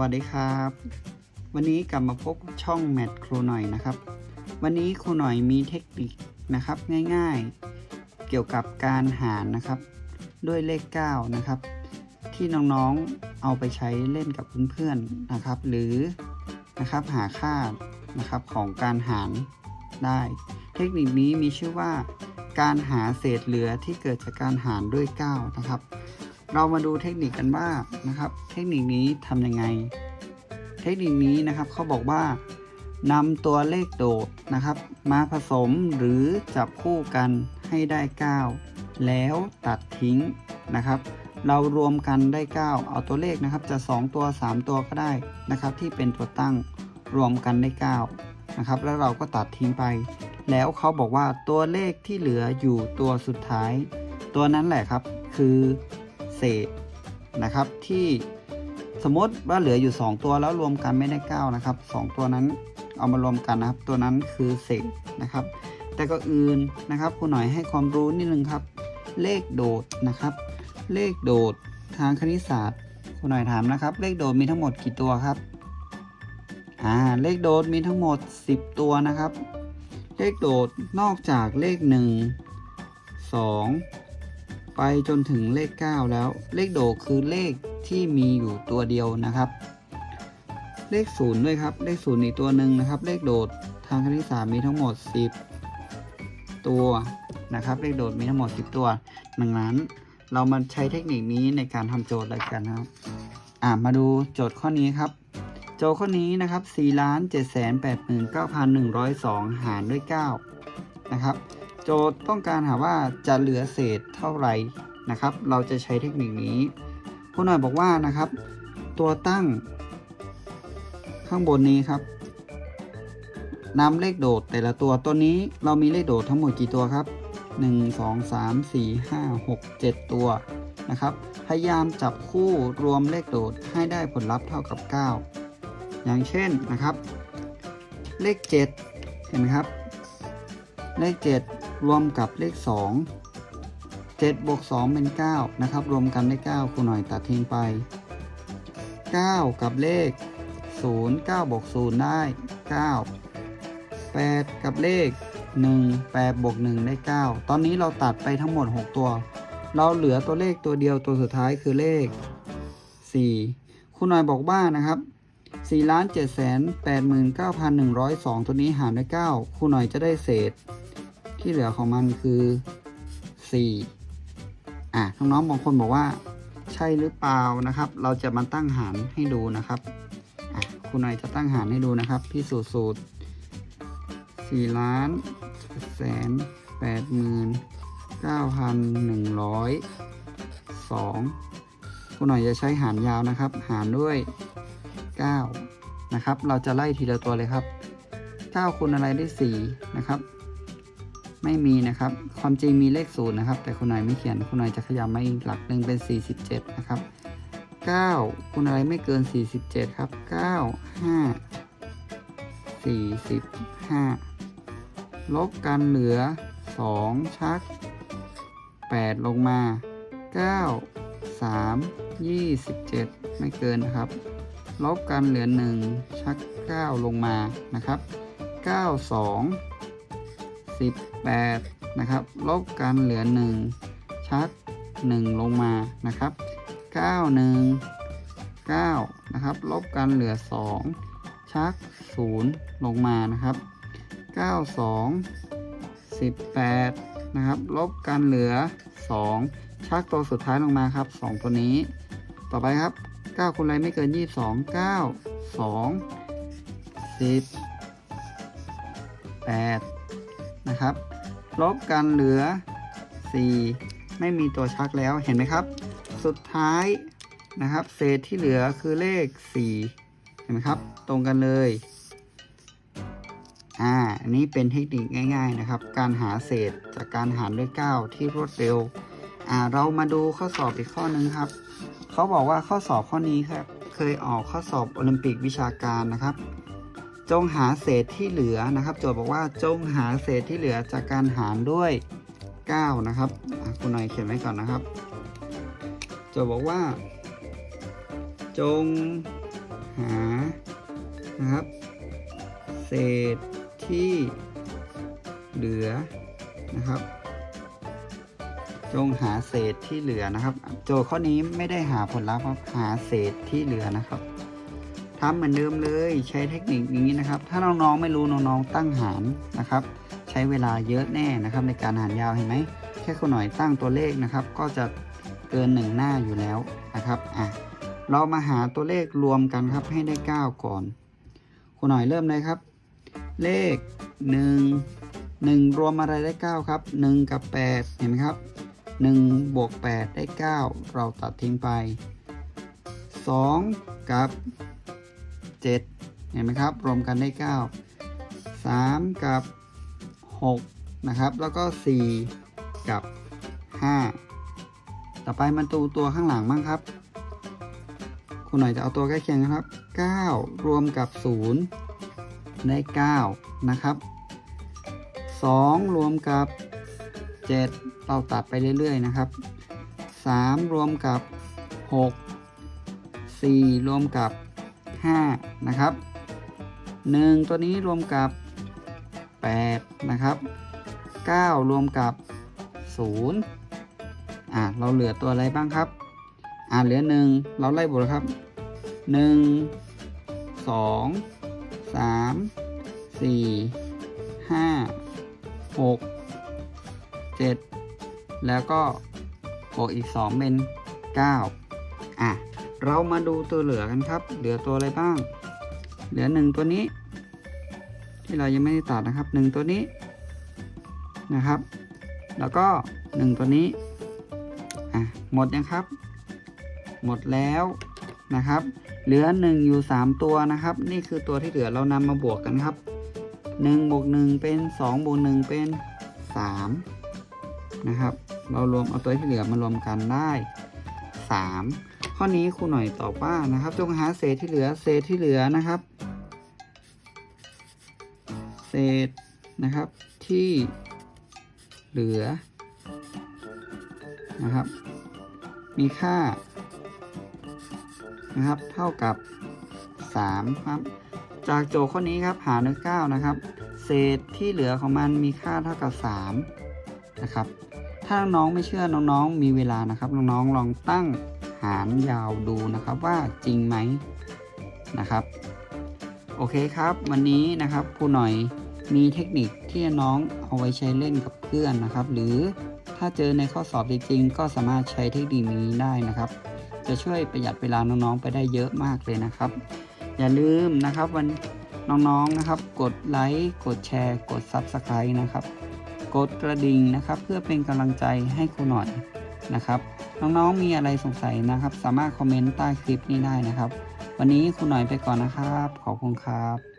วัสดีครับ วันนี้กลับมาพบกับช่องแมทครูหน่อยนะครับ วันนี้ครูหน่อยมีเทคนิคนะครับง่ายๆ เกี่ยวกับการหารนะครับ ด้วยเลข 9 นะครับ ที่น้องๆเอาไปใช้เล่นกับเพื่อนๆนะครับ หรือนะครับหาค่านะครับของการหารได้ เทคนิคนี้มีชื่อว่า การหาเศษเหลือที่เกิดจากการหารด้วย 9 นะครับ เรามาดูเทคนิคกันว่านะครับ เทคนิคนี้ทำยังไง เทคนิคนี้นะครับเขาบอกว่านำตัวเลขโดดนะครับ มาผสมหรือจับคู่กันให้ได้ 9 แล้วตัดทิ้งนะครับ เรารวมกันได้ 9 เอาตัวเลขนะครับ จะ 2 ตัว 3 ตัวก็ได้นะครับ ที่เป็นตัวตั้งรวมกันได้ 9 นะครับ แล้วเราก็ตัดทิ้งไป แล้วเขาบอกว่าตัวเลขที่เหลืออยู่ตัวสุดท้าย ตัวนั้นแหละครับ คือ ษนะครับ ที่สมมติว่าเหลืออยู่ 2 ตัวแล้วรวมกันไม่ได้9นะครับ2ตัวนั้นเอามารวมกันนะครับ ตัวนั้นคือเศษนะครับ แต่ก็อื่นนะครับครูหน่อยให้ความรู้นิดนึงครับ เลขโดดนะครับ เลขโดดทางคณิตศาสตร์ครูหน่อยถามนะครับ เลขโดดมีทั้งหมดกี่ตัวครับอ่าเลขโดดมีทั้งหมด 10 ตัวนะครับ เลขโดดนอกจากเลข 1 2 ไปจนถึงเลข 9 แล้ว เลขโดดคือเลขที่มีอยู่ตัวเดียวนะครับ เลขศูนย์ด้วยครับ เลขศูนย์อีกตัวหนึ่งนะครับ เลขโดดทางคณิตศาสตร์มีทั้งหมด 10 ตัวนะครับ เลขโดดมีทั้งหมด 10 ตัว ดังนั้นเรามาใช้เทคนิคนี้ในการทำโจทย์อะไรกันนะครับ อ่ามาดูโจทย์ข้อนี้ครับ โจทย์ข้อนี้นะครับ4 7 8 9 1 0 2 หารด้วย 9 นะครับ โจทย์ต้องการหาว่าจะเหลือเศษเท่าไหร่นะครับ เราจะใช้เทคนิคนี้ผู้หน่อยบอกว่านะครับ ตัวตั้งข้างบนนี้ครับนำเลขโดดแต่ละตัวตัวนี้เรามีเลขโดดทั้งหมดกี่ตัวครับ 1 2 3 4 5 6 7 ตัวนะครับ พยายามจับคู่รวมเลขโดดให้ได้ผลลัพธ์เท่ากับ 9 อย่างเช่นนะครับ เลข 7 เห็นไหมครับ เลข 7 รวมกับเลข 2 7บวก2เป็น 9 นะครับ รวมกันได้ 9ครูหน่อยตัดทิ้งไป 9 กับเลข 0 9บวก0ได้ 9 8 กับเลข 1 8บวก1ได้ 9 ตอนนี้เราตัดไปทั้งหมด 6 ตัว เราเหลือตัวเลขตัวเดียวตัวสุดท้ายคือเลข 4คุณหน่อยบอกว่านะครับ4ล้าน7แสน89,102 ตัวนี้หารด้วย 9คุณหน่อยจะได้เศษ ที่เหลือของมันคือ 4 อะน้องๆบางคนบอกว่า ใช่หรือเปล่านะครับ เราจะมาตั้งหารให้ดูนะครับอะคุณหน่อยจะตั้งหารให้ดูนะครับพี่สูตรสูตร4ล้านแสนแปดหมื่นเก้าพันหนึ่งร้อยสองคุณหน่อยจะใช้หารยาวนะครับ หารด้วย9นะครับ เราจะไล่ทีละตัวเลยครับ9คูณอะไรได้4นะครับ ไม่มีนะครับ ความจริงมีเลขศูนย์นะครับ แต่คุณหน่อยไม่เขียน คุณหน่อยจะขยับมาอีกหลักหนึ่งเป็น 47 นะครับ 9คูณอะไรไม่เกิน 47 ครับ 9 5 45 ลบกันเหลือ 2 ชัก 8 ลงมา 9 3 27 ไม่เกินนะครับ ลบกันเหลือ 1 ชัก 9 ลงมานะครับ 9 2 18 นะครับ ลบกันเหลือ 1 ชัก 1 ลงมานะครับ 9 1 9 นะครับ ลบกันเหลือ 2 ชัก 0 ลงมานะครับ 9 2 18 นะครับ ลบกันเหลือ 2 ชักตัวสุดท้ายลงมาครับ 2 ตัวนี้ ต่อไปครับ 9คูณไรไม่เกิน 22 9 2 10 8 นะครับ ลบกันเหลือ 4 ไม่มีตัวชักแล้วเห็นไหมครับ สุดท้ายนะครับเศษที่เหลือคือเลข 4 เห็นไหมครับ ตรงกันเลยอ่าอันนี้เป็นเทคนิคง่าย ๆนะครับ การหาเศษจากการหารด้วย 9 ที่รวดเร็วอ่าเรามาดูข้อสอบอีกข้อหนึ่งครับ เขาบอกว่าข้อสอบข้อนี้ครับ เคยออกข้อสอบโอลิมปิกวิชาการนะครับ จงหาเศษที่เหลือนะครับ โจทย์บอกว่าจงหาเศษที่เหลือจากการหารด้วย 9 นะครับคุณหน่อยเขียนไว้ก่อนนะครับ โจทย์บอกว่า จงหานะครับ เศษที่เหลือนะครับ จงหาเศษที่เหลือนะครับ โจทย์ข้อนี้ไม่ได้หาผลลัพธ์ครับหาเศษที่เหลือนะครับ ทำเหมือนเดิมเลยใช้เทคนิคนี้นะครับ ถ้าน้องๆไม่รู้น้องๆตั้งหารนะครับ ใช้เวลาเยอะแน่นะครับ ในการหารยาวเห็นไหมแค่คนหน่อยตั้งตัวเลขนะครับ ก็จะเกินหนึ่งหน้าอยู่แล้วนะครับอะเรามาหาตัวเลขรวมกันครับให้ได้ 9 ก่อนคุณหน่อยเริ่มเลยครับ เลข 1 1 รวมอะไรได้ 9 ครับ 1 กับ 8 เห็นไหมครับ 1 บวก 8 ได้ 9 เราตัดทิ้งไป 2 กับ 7 เห็นไหมครับ รวมกันได้ 9 3 กับ 6 นะครับ แล้วก็ 4 กับ 5 ต่อไปมันตูตัวข้างหลังบ้างครับ คุณหน่อยจะเอาตัวใกล้เคียงนะครับ 9 รวมกับ 0 ได้ 9 นะครับ 2 รวมกับ 7 เราตัดไปเรื่อยๆ นะครับ 3 รวมกับ 6 4 รวมกับ 5 นะครับ 1 ตัวนี้รวมกับ 8 นะครับ 9 รวมกับ 0 อะเราเหลือตัวอะไรบ้างครับ อะเหลือ 1 เราไล่บวกครับ 1 2 3 4 5 6 7 แล้วก็บวกอีก 2 เป็น 9 อะ เรามาดูตัวเหลือกันครับ เหลือตัวอะไรบ้าง เหลือ1ตัวนี้ ที่เรายังไม่ได้ตัดนะครับ1ตัวนี้นะครับ แล้วก็1ตัวนี้อะหมดยังครับ หมดแล้วนะครับ เหลือ1อยู่3ตัวนะครับ นี่คือตัวที่เหลือเรานำมาบวกกันครับ1บวก1เป็น2บวก1เป็น3นะครับ เรารวมเอาตัวที่เหลือมารวมกันได้3 ข้อนี้ครูหน่อยตอบว่านะครับ จงหาเศษที่เหลือ เศษที่เหลือนะครับ เศษนะครับที่เหลือนะครับ มีค่านะครับ เท่ากับ 3 ครับ จากโจทย์ข้อนี้ครับหาด้วย9นะครับ เศษที่เหลือของมันมีค่าเท่ากับ 3 นะครับ ถ้าน้องๆไม่เชื่อน้องๆมีเวลานะครับ น้องๆลองตั้ง หารยาวดูนะครับว่าจริงไหมนะครับ โอเคครับวันนี้นะครับครูหน่อยมีเทคนิคที่น้องเอาไว้ใช้เล่นกับเพื่อนนะครับ หรือถ้าเจอในข้อสอบจริงๆ ก็สามารถใช้เทคนิคนี้ได้นะครับ จะช่วยประหยัดเวลาน้องๆ ไปได้เยอะมากเลยนะครับ อย่าลืมนะครับวันน้องๆนะครับ กดไลค์กดแชร์ กด Subscribe นะครับ กดกระดิ่งนะครับ เพื่อเป็นกำลังใจให้ครูหน่อยนะครับ น้องๆมีอะไรสงสัยนะครับ สามารถคอมเมนต์ใต้คลิปนี้ได้นะครับ วันนี้ครูหน่อยไปก่อนนะครับ ขอบคุณครับ